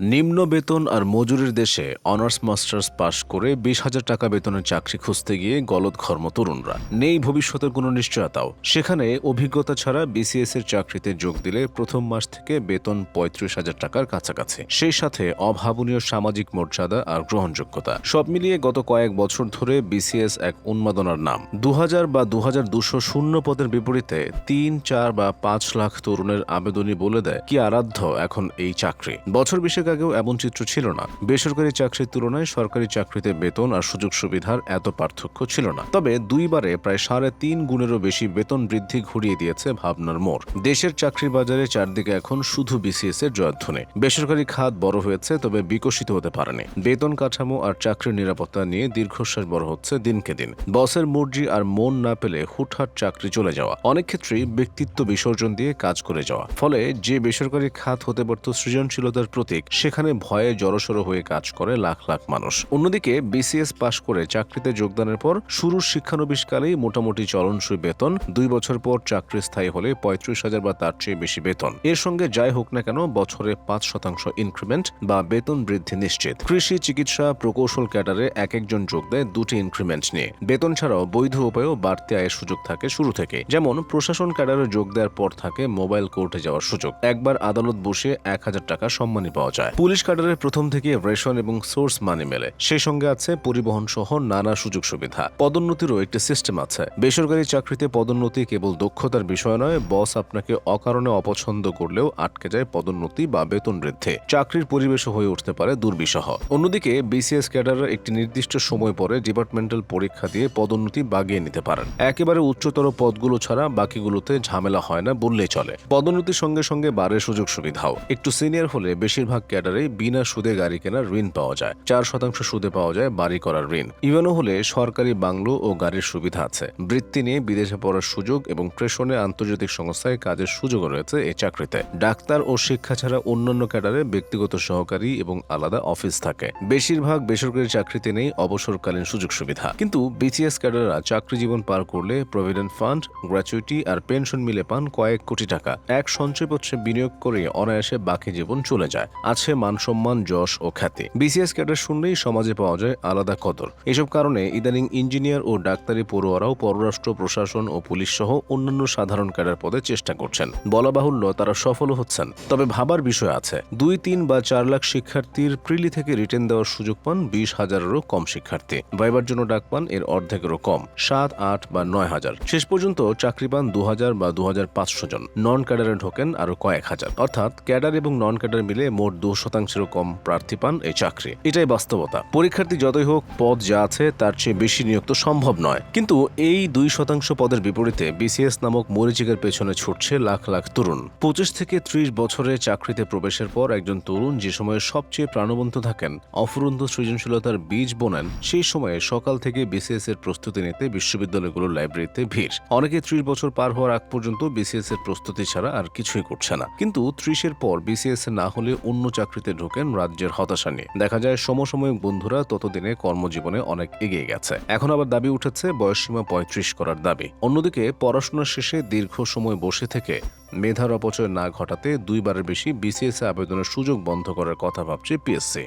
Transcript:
নিম্ন বেতন আর মজুরির দেশে অনার্স, মাস্টার্স পাশ করে বিশ হাজার টাকা বেতনের চাকরি খুঁজতে গিয়ে গলত গলদঘর্ম তরুণরা। নেই ভবিষ্যতের কোনো নিশ্চয়তাও। সেখানে অভিজ্ঞতা ছাড়া বিসিএস এর চাকরিতে যোগ দিলে প্রথম মাস থেকে বেতন পঁয়ত্রিশ হাজার টাকার কাছাকাছি। সেই সাথে অভাবনীয় সামাজিক মর্যাদা আর গ্রহণযোগ্যতা। সব মিলিয়ে গত কয়েক বছর ধরে বিসিএস এক উন্মাদনার নাম। দু হাজার বা দু হাজার দুশো শূন্য পদের বিপরীতে তিন, চার বা পাঁচ লাখ তরুণের আবেদনই বলে দেয় কি আরাধ্য এখন এই চাকরি। বছর বিশেক আগেও এমন চিত্র ছিল না। বেসরকারি চাকরির তুলনায় সরকারি চাকরিতে বেতন আর সুযোগ সুবিধার এত পার্থক্য ছিল না। তবে দুইবারে প্রায় সাড়ে তিন গুণেরও বেশি বেতন বৃদ্ধি ঘুরিয়ে দিয়েছে ভাবনার মোড়। দেশের চাকরির বাজারে চারদিকে এখন শুধু বিসিএস এর জয়ধ্বনি। বেসরকারি খাত বড় হয়েছে, তবে বিকশিত হতে পারেনি। বেতন কাঠামো আর চাকরির নিরাপত্তা নিয়ে দীর্ঘশ্বাস বড় হচ্ছে দিনকে দিন। বসের মর্জি আর মন না পেলে হুটহাট চাকরি চলে যাওয়া। অনেক ক্ষেত্রেই ব্যক্তিত্ব বিসর্জন দিয়ে কাজ করে যাওয়া। ফলে যে বেসরকারি খাত হতে পারত সৃজনশীলতার প্রতীক সেখানে ভয়ে জড়সড় হয়ে কাজ করে লাখ লাখ মানুষ। অন্যদিকে বিসিএস পাশ করে চাকরিতে যোগদানের পর শুরুর শিক্ষানবিশকালেই মোটামুটি চলনসই বেতন, দুই বছর পর চাকরি স্থায়ী হলে পঁয়ত্রিশ হাজার বা তার চেয়ে বেশি বেতন। এর সঙ্গে যাই হোক না কেন, বছরে পাঁচ শতাংশ ইনক্রিমেন্ট বা বেতন বৃদ্ধি নিশ্চিত। কৃষি, চিকিৎসা, প্রকৌশল ক্যাডারে এক একজন যোগ দেয় দুটি ইনক্রিমেন্ট নিয়ে। বেতন ছাড়াও বৈধ উপায়েও বাড়তি আয়ের সুযোগ থাকে শুরু থেকে। যেমন, প্রশাসন ক্যাডারে যোগ দেওয়ার পর থাকে মোবাইল কোর্টে যাওয়ার সুযোগ। একবার আদালত বসে এক হাজার টাকা সম্মানী পাওয়া যায়। পুলিশ ক্যাডারের প্রথম থেকে রেশন এবং সোর্স মানি মেলে। সেই সঙ্গে আছে পরিবহন সহ নানা সুযোগ সুবিধা। পদোন্নতিরও একটি সিস্টেম আছে। বেসরকারি চাকরিতে পদোন্নতি কেবল দক্ষতার বিষয় নয়, বস আপনাকে অকারণে অপছন্দ করলেও আটকে যায় পদোন্নতি বা বেতন বৃদ্ধি। চাকরির পরিবেশও হয়ে উঠতে পারে দুর্বিষহ। অন্যদিকে বিসিএস ক্যাডাররা একটি নির্দিষ্ট সময় পরে ডিপার্টমেন্টাল পরীক্ষা দিয়ে পদোন্নতি বাগিয়ে নিতে পারেন। একেবারে উচ্চতর পদগুলো ছাড়া বাকিগুলোতে ঝামেলা হয় না বললেই চলে। পদোন্নতির সঙ্গে সঙ্গে বাড়ে সুযোগ সুবিধাও। একটু সিনিয়র হলে বেশিরভাগ ক্যাডারে বিনা সুদে গাড়ি কেনার ঋণ পাওয়া যায়। চার শতাংশ সুদে পাওয়া যায় বাড়ি করার ঋণ। ইভেনও হলে সরকারি বাংলো ও গাড়ির সুবিধা আছে। বৃত্তি নিয়ে বিদেশে পড়ার সুযোগ এবং প্রেষণে আন্তর্জাতিক সংস্থায় কাজের সুযোগও রয়েছে এই চাকরিতে। ডাক্তার ও শিক্ষা ছাড়া অন্যান্য ক্যাডারে ব্যক্তিগত সহকারী এবং আলাদা অফিস থাকে। বেশিরভাগ বেসরকারি চাকরিতে নেই অবসরকালীন সুযোগ সুবিধা। কিন্তু বিসিএস ক্যাডাররা চাকরি জীবন পার করলে প্রভিডেন্ট ফান্ড গ্র্যাচুইটি আর পেনশন মিলে পান কয়েক কোটি টাকা। এক সঞ্চয়পত্রে বিনিয়োগ করে অনায়াসে বাকি জীবন চলে যায়। আছে মানসম্মান, যশ ও খ্যাতি। বিসিএস ক্যাডার শুনলেই সমাজে পাওয়া যায় আলাদা কদর। এসব কারণে ইদানিং ইঞ্জিনিয়ার ও ডাক্তারি পড়ুয়ারাও পররাষ্ট্র, প্রশাসন ও পুলিশ সহ অন্যান্য সাধারণ ক্যাডার পদে চেষ্টা করছেন। বলা বাহুল্য, তারা সফল হচ্ছেন। তবে ভাবার বিষয় আছে। দুই, তিন বা চার লাখ শিক্ষার্থীর প্রিলি থেকে রিটেন দেওয়ার সুযোগ পান বিশ হাজারেরও কম শিক্ষার্থী। ভাইবার জন্য ডাক পান, এর অর্ধেকেরও কম। সাত, আট বা নয় হাজার। শেষ পর্যন্ত চাকরি পান দু হাজার বা দু হাজার পাঁচশো জন। নন ক্যাডারে ঢোকেন আরও কয়েক হাজার। অর্থাৎ ক্যাডার এবং নন ক্যাডার মিলে মোট দু শতাংশেরও কম প্রার্থী পান এই চাকরি। এটাই বাস্তবতা। পরীক্ষার্থী যতই হোক, পদ যা আছে, তার চেয়ে বেশি নিয়োগ তো সম্ভব নয়। কিন্তু এই দুই শতাংশ পদের বিপরীতে বিসিএস নামক মরিচিকার পেছনে ছুটছে লাখ লাখ তরুণ। পঁচিশ থেকে ত্রিশ বছরে চাকরিতে প্রবেশের পর একজন তরুণ যে সময়ে সবচেয়ে প্রাণবন্ত থাকেন, অফুরন্ত সৃজনশীলতার বীজ বোনেন, সেই সময়ে সকাল থেকে বিসিএস এর প্রস্তুতি নিতে বিশ্ববিদ্যালয়গুলোর লাইব্রেরিতে ভিড়। অনেকে ত্রিশ বছর পার হওয়ার আগ পর্যন্ত বিসিএস এর প্রস্তুতি ছাড়া আর কিছুই করছে না। কিন্তু ত্রিশের পর বিসিএস না হলে অন্য চাকরিতে ঢোকেন রাজ্যের হতাশা নিয়ে। দেখা যায়, সমসাময়িক বন্ধুরা ততদিনে কর্মজীবনে অনেক এগিয়ে গেছে। এখন আবার দাবি উঠেছে, বয়সসীমা পঁয়ত্রিশ করার দাবি। অন্যদিকে, পড়াশোনা শেষে দীর্ঘ সময় বসে থেকে মেধার অপচয় না ঘটাতে দুইবারের বেশি বিসিএসএ আবেদনের সুযোগ বন্ধ করার কথা ভাবছে পিএসসি।